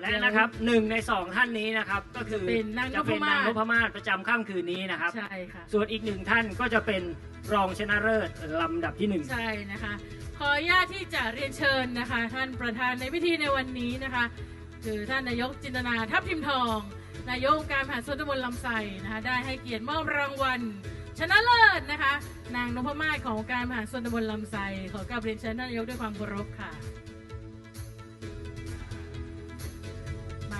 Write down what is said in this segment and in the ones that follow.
และนะครับหนึ่งในสองท่านนี้นะครับ ก็คือเป็นนางจะเป็นนางนนพพมามาศศประจำค่ำคืนนี้นะครับ ใช่ค่ะ ส่วนอีกหนึ่งท่านก็จะเป็นรองชนะเลิศลำดับที่หนึ่ง ใช่นะคะ ขออนุญาตที่จะเรียนเชิญนะคะ ท่านประธานในพิธีในวันนี้นะคะคือท่านนายกจินตนาทัพทิมทอง นายกองค์การมหาส่วนตำบลลำไส้นะคะ ได้ให้เกียรติมอบรางวัล ชนะเลิศนะคะ นางนพมาศขององค์การมหาส่วนตำบลลำไส้ขอกราบเรียนเชิญท่านนายกด้วยความเคารพค่ะ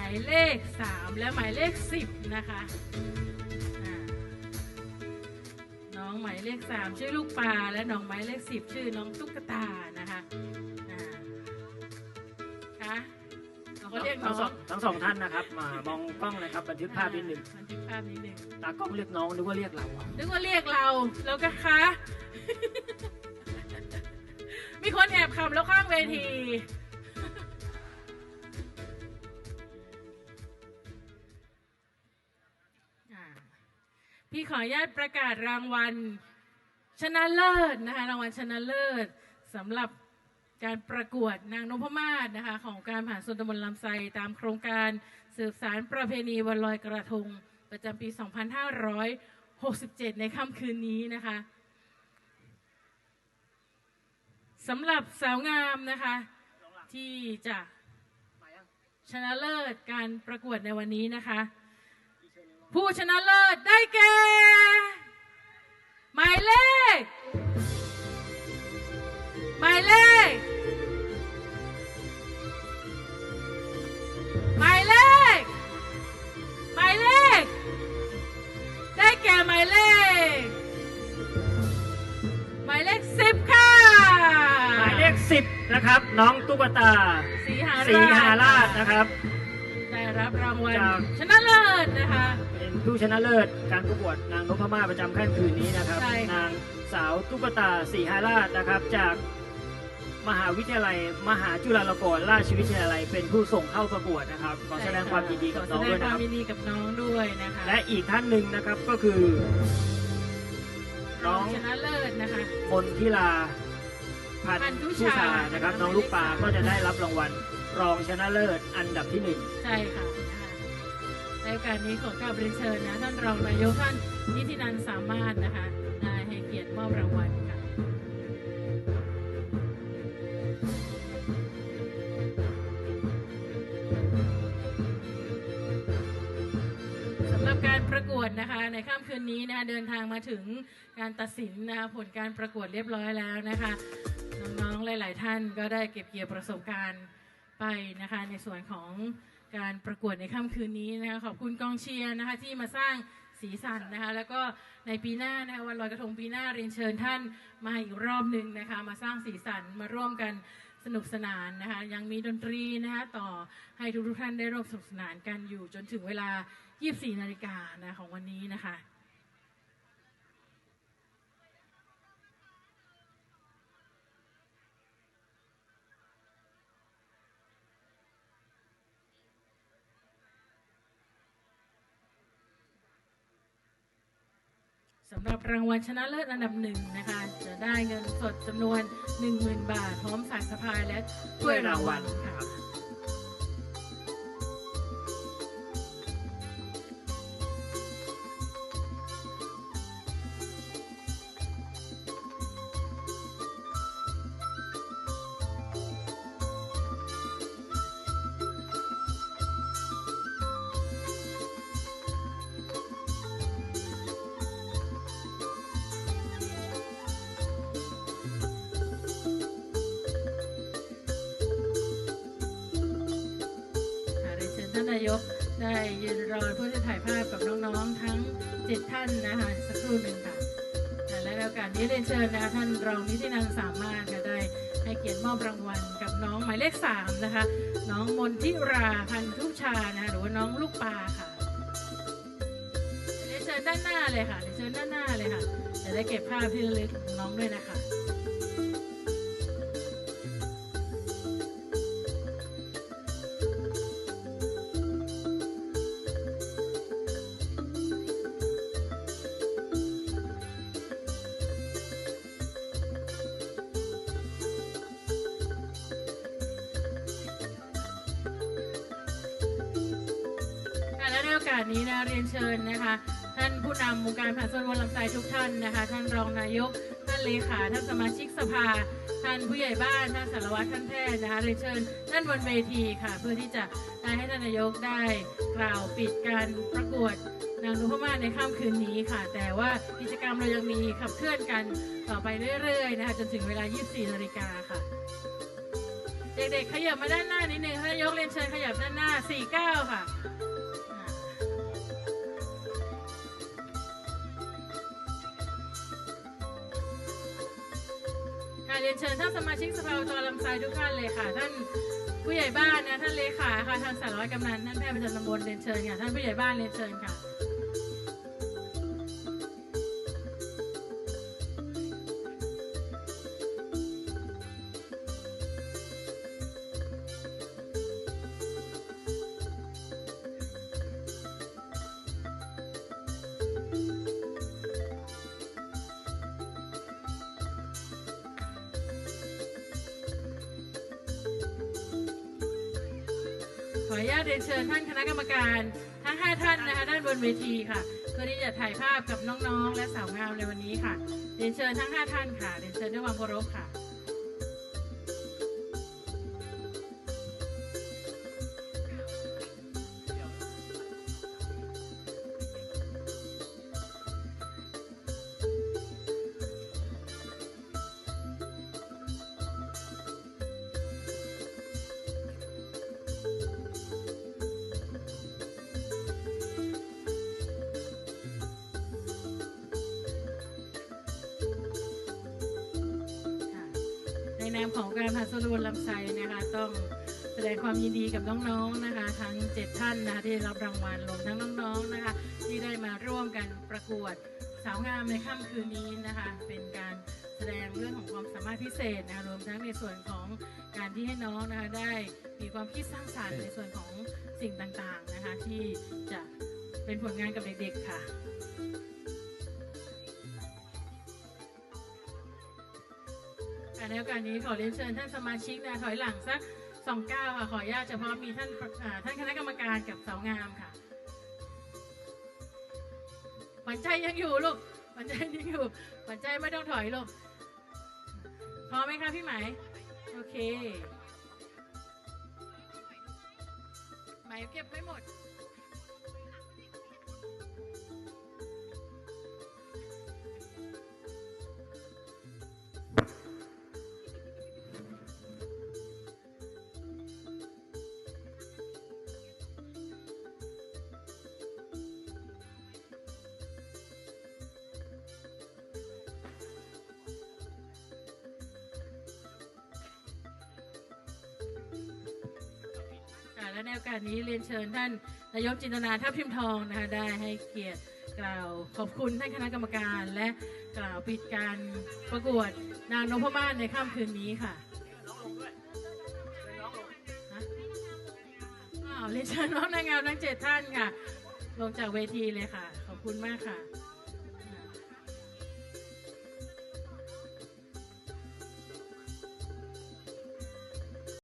ายเลข 3 และหมายเลข 10 นะคะอ่าน้องหมายเลข 3 ชื่อลูกปลาและน้องหมายเลข 10 ชื่อน้องตุ๊กตานะคะอ่าคะเราก็เรียกน้ทั้องงสองทั้งสองท่านนะครับ มามองกล้องนะครับบันทึกภาพนิดหนึ่งบันทึกภาพนิดหนึ่งตากล้องเรียกน้องนึกว่าเรียกเรานึกว่าเรียกเราแล้วก็คะมีคนแอบขำแล้วข้างเวที พี่ขออนุญาตประกาศรางวัลชนะเลิศนะคะรางวัลชนะเลิศสำหรับการประกวดนางนพมาศนะคะของการผ่านส่วนตำบลลำไซตามโครงการสืบสารประเพณีวันลอยกระทง ประจำปี 2567 ในค่ำคืนนี้นะคะสำหรับสาวงามนะคะ ที่จะชนะเลิศการประกวดในวันนี้นะคะ ผู้ชนะเลิศได้แก่ หมายเลข หมายเลข หมายเลข หมายเลข ได้แก่หมายเลข หมายเลขสิบค่ะ หมายเลขสิบนะครับ น้องตุ๊กตา สีหาสีหาราชนะครับ รับรางวัลจากชนะเลิศนะคะ เป็นผู้ชนะเลิศการประกวดนางนพมาศประจำค่ำคืนนี้นะครับ ใช่ค่ะ นางสาวตุ๊กตาสีหาราชนะครับ จากมหาวิทยาลัย มหาจุฬาลงกรณราชวิทยาลัย เป็นผู้ส่งเข้าประกวดนะครับ ขอแสดงความยินดีกับน้องขอแสดด้งวยคนะวาคมรับยินดีกับน้องด้วยนะคะและอีกท่านหนึ่งนะครับก็คือรน้อองงชนะเลิศนะคะ มนทิลา พันพันธุธุชาชานะครับ น้องลูกปลาก็จะได้รับรางวัลรองชนะเลิศอันดับที่หนึ่ง ใช่ค่ะนะคะในโอกาสนี้ขอกราบเรียนเชิญนะ ท่านรองนายกท่านนิตินันท์สามารถนะคะได้ให้เกียรติมอบรางวัลค่ะ สำหรับการประกวดนะคะ ในค่ำคืนนี้นะคะเดินทางมาถึงการตัดสินนะคะผลการประกวดเรียบร้อยแล้วนะคะน้องๆ หลาย ๆ ท่านก็ได้เก็บเกี่ยวประสบการณ์ไปนะคะในส่วนของการประกวดในค่ำคืนนี้นะคะขอบคุณกองเชียร์นะคะที่มาสร้างสีสันนะคะแล้วก็ในปีหน้านะคะวันลอยกระทงปีหน้าเรียนเชิญท่านมาอีกรอบหนึ่งนะคะมาสร้างสีสันมาร่วมกันสนุกสนานนะคะยังมีดนตรีนะคะต่อให้ทุกๆท่านได้ร่วมสนุกสนานกันอยู่จนถึงเวลา 24 นาฬิกานะของวันนี้นะคะ สำหรับรางวัลชนะเลิศอันดับหนึ่งนะคะ จะได้เงินสดจำนวน 10,000 บาท พร้อมสายสะพายและถ้วยรางวัลค่ะค่ะานายกได้ยืนรอเพื่อจะถ่ายภาพกับน้องๆทั้ง 7 ท่านนะคะสักครู่หนึ่งค่ะและในโอกาสนี้เรียนเชิญนะคะท่านรองนิตินันสามารถค่ะได้ให้เกียรติมอบรางวัลกับน้องหมายเลข3นะคะน้องมนทิราพันธุชานะคะหรือว่าน้องลูกปลาค่ะเรียนเชิญด้านหน้าเลยค่ะเรียนเชิญด้านหน้าเลยค่ะจะได้เก็บภาพที่ระลึกน้องด้วยนะคะ โอกาสนี้นะเรียนเชิญนะคะ ท่านผู้นำวงการผ่านส่วนวนลำไส้ทุกท่านนะคะ ท่านรองนายก ท่านเลขาท่านสมาชิกสภา ท่านผู้ใหญ่บ้านท่านสารวัตรท่านแพทย์นะคะเรียนเชิญท่านบนเวทีค่ะ เพื่อที่จะได้ให้ท่านนายกได้กล่าวปิดการประกวดนางนุพมาในค่ำคืนนี้ค่ะ แต่ว่ากิจกรรมเรายังมีขับเคลื่อนกันต่อไปเรื่อยๆนะคะจนถึงเวลา 24นาฬิกาค่ะเด็กๆขยับมาด้านหน้านิดนึงท่านนายกเรียนเชิญขยับด้านหน้า 49 ค่ะ รียนเชิญท่านสมาชิกสภาอบตลำไซทุกท่านเลยค่ะ ท่านผู้ใหญ่บ้านนะท่านเลขาค่ะท่านสารวัตรกำนันท่านแพทย์ประจำตำบลเรียนเชิญค่ะท่านผู้ใหญ่บ้านเรียนเชิญค่ะ ขออนุญาตเรียนเชิญท่านคณะกรรมการทั้ง 5 ท่านนะคะด้านบนเวทีค่ะเพื่อที่จะถ่ายภาพกับน้องๆ และสาวงามในวันนี้ค่ะ เรียนเชิญทั้ง 5 ท่านค่ะ เรียนเชิญด้วยความเคารพค่ะค่ะ นนามของการพัสดุลำไส้นะคะ ต้องแสดงความยินดีกับน้องๆนะคะ ทั้ง 7 ท่านนะคะที่ได้รับรางวัลรวมทั้งน้องๆนะคะ ที่ได้มาร่วมกันประกวดสาวงามในค่ำคืนนี้นะคะ เป็นการแสดงเรื่องของความสามารถพิเศษนะคะรวมทั้งในส่วนของการที่ให้น้องนะคะได้มีความคิดสร้างสรรค์ในส่วนของสิ่งต่างๆนะคะ ที่จะเป็นผลงานกับเด็กๆค่ะ ค่ะในโอกาสนี้ขอเรียนเชิญท่านสมาชิกนะถอยหลังสักสองก้าวค่ะขออนุญาตเฉพาะมีท่านท่านคณะกรรมการกับสาวงามค่ะหวานใจยังอยู่ลูกหวานใจยังอยู่หวานใจไม่ต้องถอยลูกพร้อมไหมคะพี่ไหมายโอเคไหมเก็บไม่หมด และในโอกาสนี้เรียนเชิญท่านนายกจินตนาทัพพิมพ์ทองนะคะได้ให้เกียรติกล่าวขอบคุณท่านคณะกรรมการและกล่าวปิดการประกวดนางนพมาศในค่ำคืนนี้ค่ะฮะอ้าเรียนเชิญน้องนางงามทั้งเจ็ดท่านค่ะ ลงจากเวทีเลยค่ะ ขอบคุณมากค่ะ